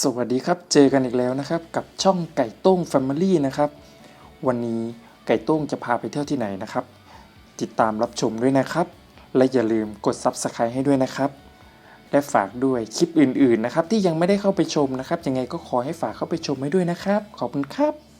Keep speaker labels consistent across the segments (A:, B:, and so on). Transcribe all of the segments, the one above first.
A: สวัสดีครับ เจอกันอีกแล้วนะครับ กับช่องไก่ต้ง Family นะครับ วันนี้ไก่ต้งจะพาไปเที่ยวที่ไหนนะครับ ติดตามรับชมด้วยนะครับ และอย่าลืมกด Subscribe ให้ด้วยนะครับ และฝากด้วยคลิปอื่นๆนะครับ ที่ยังไม่ได้เข้าไปชมนะครับ ยังไงก็ขอให้ฝากเข้าไปชมให้ด้วยนะครับ ขอบคุณครับ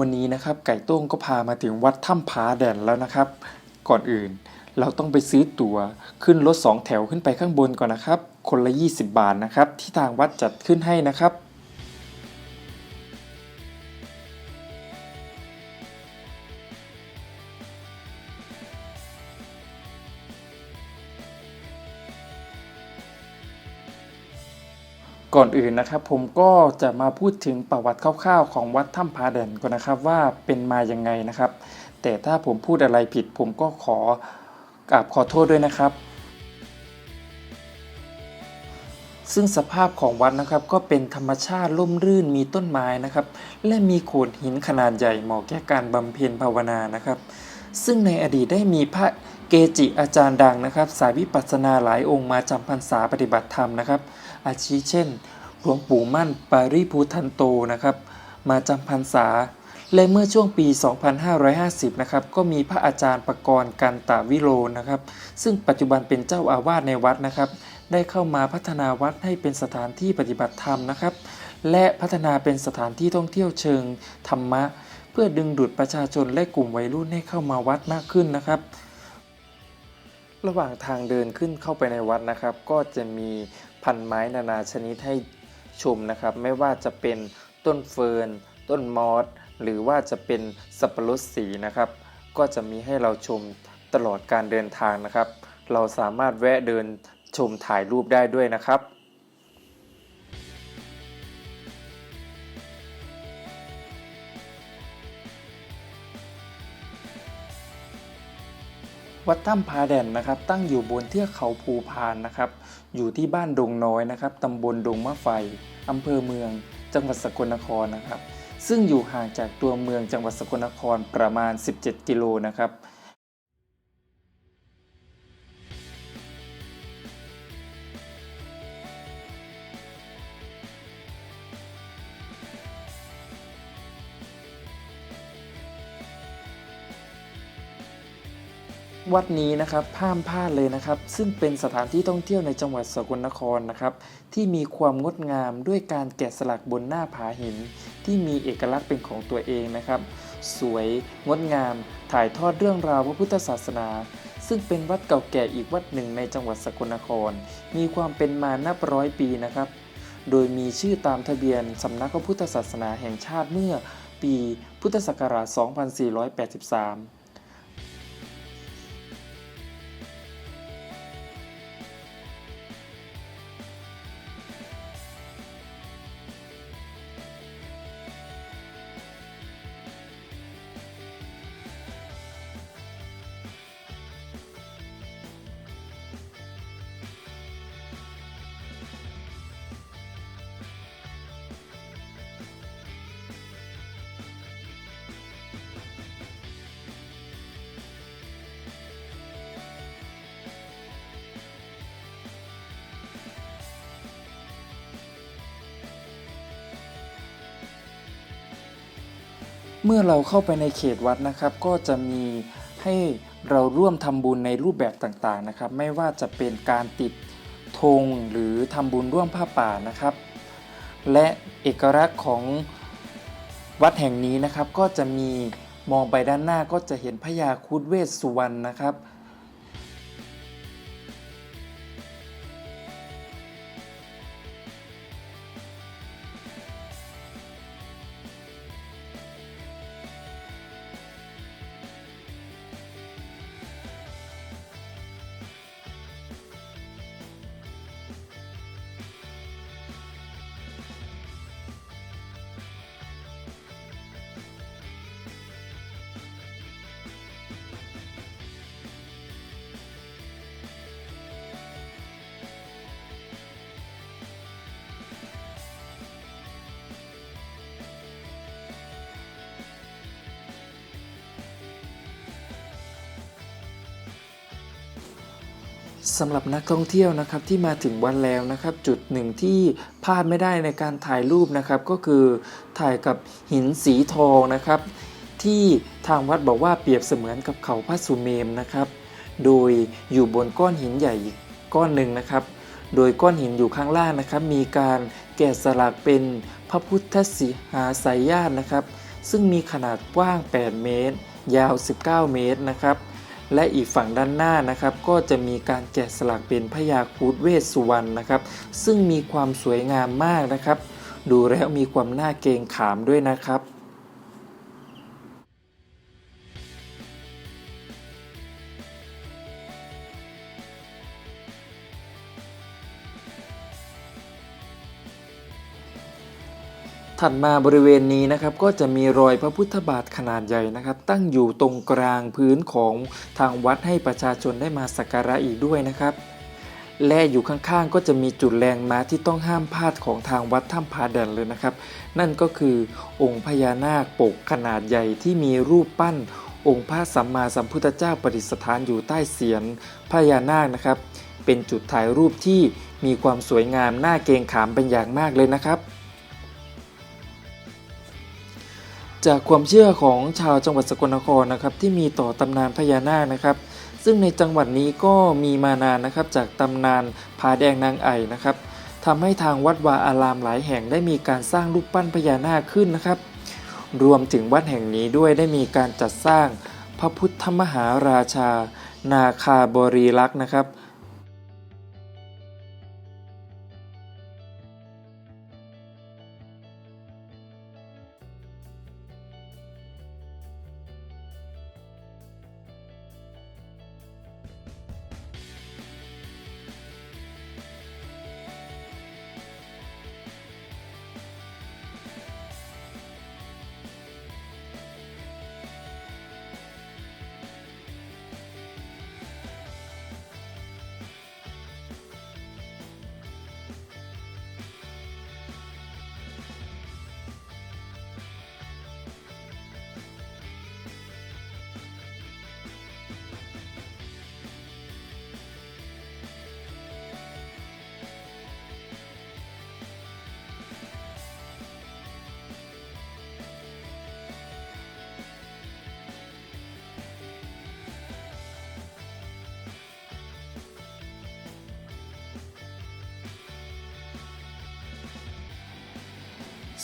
A: วันนี้นะครับไก่โต้งก็พามาถึงวัดถ้ำผาแดนแล้วนะครับ ก่อนอื่นเราต้องไปซื้อตั๋วขึ้นรถสองแถวขึ้นไปข้างบนก่อนนะครับ คนละ 20 บาทนะครับ ที่ทางวัดจัดขึ้นให้นะครับ ก่อนอื่นนะครับ ผมก็จะมาพูดถึงประวัติคร่าวๆ ของวัดถ้ำผาแดนก่อนนะครับว่าเป็นมายังไงนะครับ แต่ถ้าผมพูดอะไรผิด ผมก็ขอกราบขอโทษด้วยนะครับ ซึ่งสภาพของวัดนะครับก็เป็นธรรมชาติร่มรื่นมีต้นไม้นะครับ และมีโขดหินขนาดใหญ่เหมาะแก่การบำเพ็ญภาวนานะครับ ซึ่งในอดีตได้มีพระ เกจิอาจารย์ดังนะครับ สายวิปัสสนาหลายองค์มาจำพรรษาปฏิบัติธรรมนะครับ อาทิเช่น หลวงปู่มั่นปาริภูทันโตนะครับ มาจำพรรษา และเมื่อช่วงปี 2550 นะครับ ก็มีพระอาจารย์ประกรณ์กันตาวิโรนะครับ ซึ่งปัจจุบันเป็นเจ้าอาวาสในวัดนะครับ ได้เข้ามาพัฒนาวัดให้เป็นสถานที่ปฏิบัติธรรมนะครับ และพัฒนาเป็นสถานที่ท่องเที่ยวเชิงธรรมะ เพื่อดึงดูดประชาชนและกลุ่มวัยรุ่นให้เข้ามาวัดมากขึ้นนะครับ ระหว่างทางเดินขึ้นเข้าไปในวัดนะครับ ก็จะมีพันไม้นานาชนิดให้ชมนะครับ ไม่ว่าจะเป็นต้นเฟิร์น ต้นมอสหรือว่าจะเป็นสับปะรดสีนะครับ ก็จะมีให้เราชมตลอดการเดินทางนะครับ เราสามารถแวะเดินชมถ่ายรูปได้ด้วยนะครับ วัดถ้ำพาแด่นนะครับ ตั้งอยู่บนเทือกเขาภูพานนะครับ อยู่ที่บ้านดงน้อยนะครับตำบลดงมะไฟอำเภอเมือง จังหวัดสกลนครนะครับ ซึ่งอยู่ห่างจากตัวเมืองจังหวัดสกลนครประมาณ 17 กิโลนะครับ วัดนี้นะครับห้ามพลาดเลยนะครับ ซึ่งเป็นสถานที่ท่องเที่ยวในจังหวัดสกลนครนะครับ ที่มีความงดงามด้วยการแกะสลักบนหน้าผาหิน ที่มีเอกลักษณ์เป็นของตัวเองนะครับ สวยงดงาม ถ่ายทอดเรื่องราวพระพุทธศาสนา ซึ่งเป็นวัดเก่าแก่อีกวัดหนึ่งในจังหวัดสกลนคร มีความเป็นมานับร้อยปีนะครับ โดยมีชื่อตามทะเบียนสำนักพระพุทธศาสนาแห่งชาติเมื่อปีพุทธศักราช 2483 เมื่อเราเข้าไปในเขตวัดนะครับ ก็จะมีให้เราร่วมทำบุญในรูปแบบต่างๆนะครับ ไม่ว่าจะเป็นการติดธงหรือทำบุญร่วมผ้าป่านะครับ และเอกลักษณ์ของวัดแห่งนี้นะครับ ก็จะมีมองไปด้านหน้าก็จะเห็นพญาคุดเวสสุวรรณนะครับ สำหรับนักท่องเที่ยวนะครับที่มาถึงวัดแล้วนะครับ จุดหนึ่งที่พลาดไม่ได้ในการถ่ายรูปนะครับก็คือถ่ายกับหินสีทองนะครับ ที่ทางวัดบอกว่าเปรียบเสมือนกับเขาพระสุเมมนะครับ โดยอยู่บนก้อนหินใหญ่กก้อนหนึ่งนะครับ โดยก้อนหินอยู่ข้างล่างนะครับ มีการแกะสลักเป็นพระพุทธสิหาสายญาตินะครับ ซึ่งมีขนาดกว้าง 8 เมตร ยาว 19 เมตรนะครับ และอีกฝั่งด้านหน้านะครับ ก็จะมีการแกะสลักเป็นพญาครุฑเวสสุวรรณนะครับ ซึ่งมีความสวยงามมากนะครับ ดูแล้วมีความน่าเกรงขามด้วยนะครับ ถัดมาบริเวณนี้นะครับก็จะมีรอยพระพุทธบาทขนาดใหญ่นะครับ ตั้งอยู่ตรงกลางพื้นของทางวัดให้ประชาชนได้มาสักการะอีกด้วยนะครับ และอยู่ข้างๆก็จะมีจุดแลนด์มาที่ต้องห้ามพลาดของทางวัดถ้ำผาแดนเลยนะครับ นั่นก็คือองค์พญานาคปกขนาดใหญ่ที่มีรูปปั้น องค์พระสัมมาสัมพุทธเจ้าประดิษฐานอยู่ใต้เสียนพญานาคนะครับ เป็นจุดถ่ายรูปที่มีความสวยงามน่าเกรงขามเป็นอย่างมากเลยนะครับ จากความเชื่อของชาวจังหวัดสกลนครนะครับที่มีต่อตำนานพญานาคนะครับ ซึ่งในจังหวัดนี้ก็มีมานานนะครับจากตำนานผาแดงนางไอ่นะครับทำให้ทางวัดวาอารามหลายแห่งได้มีการสร้างรูปปั้นพญานาคขึ้นนะครับ รวมถึงวัดแห่งนี้ด้วยได้มีการจัดสร้างพระพุทธมหาราชา นาคาบรีลักษ์นะครับ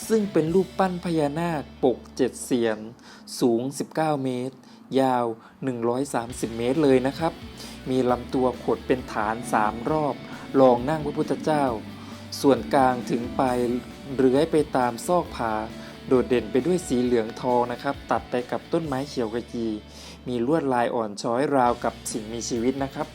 A: ซึ่งเป็นรูปปั้นพญานาคปกเจ็ดเสียน สูง 19 เมตร ยาว 130 เมตรเลยนะครับ มีลำตัวขดเป็นฐาน 3 รอบรองนั่งพระพุทธเจ้า ส่วนกลางถึงปลายเลื้อยไปตามซอกผา โดดเด่นไปด้วยสีเหลืองทองนะครับ ตัดไปกับต้นไม้เขียวกระจี มีลวดลายอ่อนช้อยราวกับสิ่งมีชีวิตนะครับ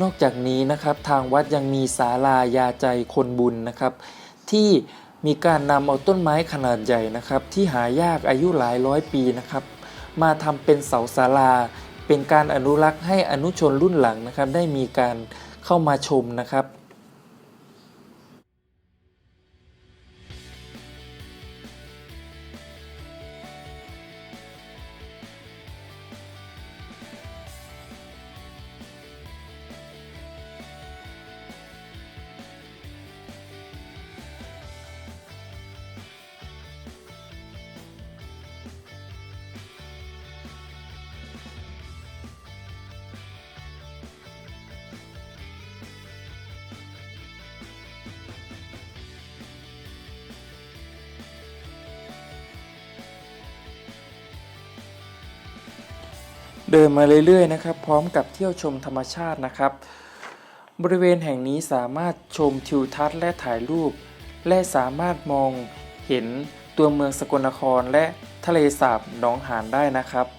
A: นอกจากนี้นะครับทางวัดยังมีศาลายาใจคนบุญนะครับ ที่มีการนำเอาต้นไม้ขนาดใหญ่นะครับ ที่หายากอายุหลายร้อยปีนะครับ มาทำเป็นเสาศาลา เป็นการอนุรักษ์ให้อนุชนรุ่นหลังนะครับ ได้มีการเข้ามาชมนะครับ เดินมาเรื่อยๆนะครับ พร้อมกับเที่ยวชมธรรมชาตินะครับ บริเวณแห่งนี้สามารถชมทิวทัศน์และถ่ายรูป และสามารถมองเห็นตัวเมืองสกลนครและทะเลสาบหนองหานได้นะครับ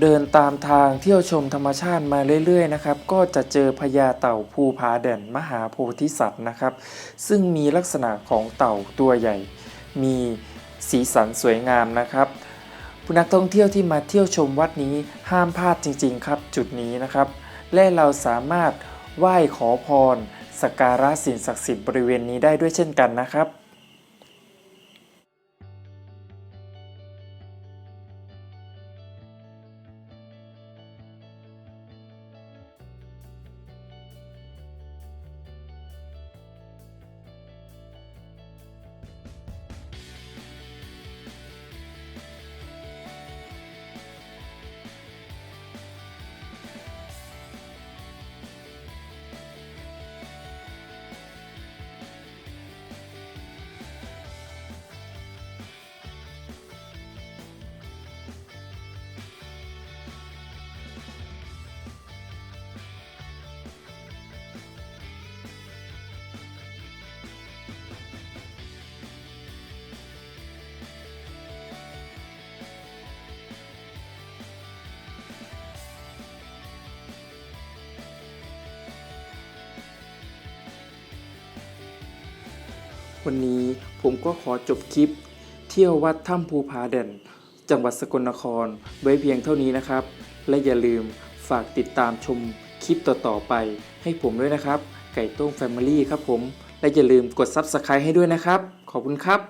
A: เดินตามทางเที่ยวชมธรรมชาติมาเรื่อยๆนะครับ ก็จะเจอพญาเต่าภูผาแด่นมหาโพธิสัตว์นะครับ ซึ่งมีลักษณะของเต่าตัวใหญ่ มีสีสันสวยงามนะครับผู้นักท่องเที่ยวที่มาเที่ยวชมวัดนี้ห้ามพลาดจริงๆครับ จุดนี้นะครับ และเราสามารถไหว้ขอพรสักการะสิ่งศักดิ์สิทธิ์บริเวณนี้ได้ด้วยเช่นกันนะครับ วันนี้ผมก็ขอจบคลิป เที่ยววัดถ้ำภูผาเด่น จังหวัดสกลนครไว้เพียงเท่านี้นะครับ และอย่าลืมฝากติดตามชมคลิปต่อๆไป ให้ผมด้วยนะครับ ไก่ต้งแฟมิลี่ครับผม และอย่าลืมกด Subscribe ให้ด้วยนะครับ ขอบคุณครับ